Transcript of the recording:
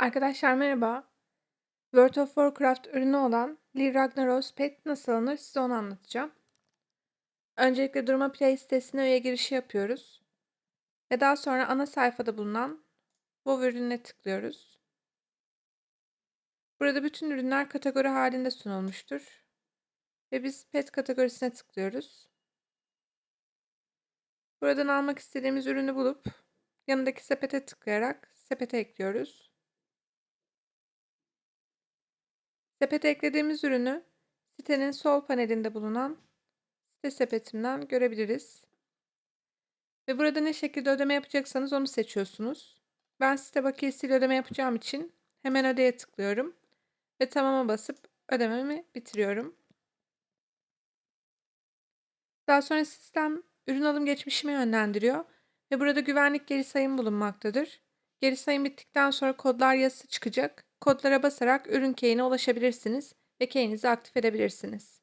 Arkadaşlar merhaba. World of Warcraft ürünü olan Lir Ragnaros Pet nasıl alınır size onu anlatacağım. Öncelikle Durma Play sitesine üye girişi yapıyoruz. Ve daha sonra ana sayfada bulunan WoW ürününe tıklıyoruz. Burada bütün ürünler kategori halinde sunulmuştur. Ve biz pet kategorisine tıklıyoruz. Buradan almak istediğimiz ürünü bulup yanındaki sepete tıklayarak sepete ekliyoruz. Sepete eklediğimiz ürünü sitenin sol panelinde bulunan site sepetinden görebiliriz. Ve burada ne şekilde ödeme yapacaksanız onu seçiyorsunuz. Ben site bakiyesiyle ödeme yapacağım için hemen ödeye tıklıyorum. Ve tamama basıp ödememi bitiriyorum. Daha sonra sistem ürün alım geçmişimi yönlendiriyor ve burada güvenlik geri sayım bulunmaktadır. Geri sayım bittikten sonra kodlar yazısı çıkacak. Kodlara basarak ürün key'ine ulaşabilirsiniz ve key'inizi aktif edebilirsiniz.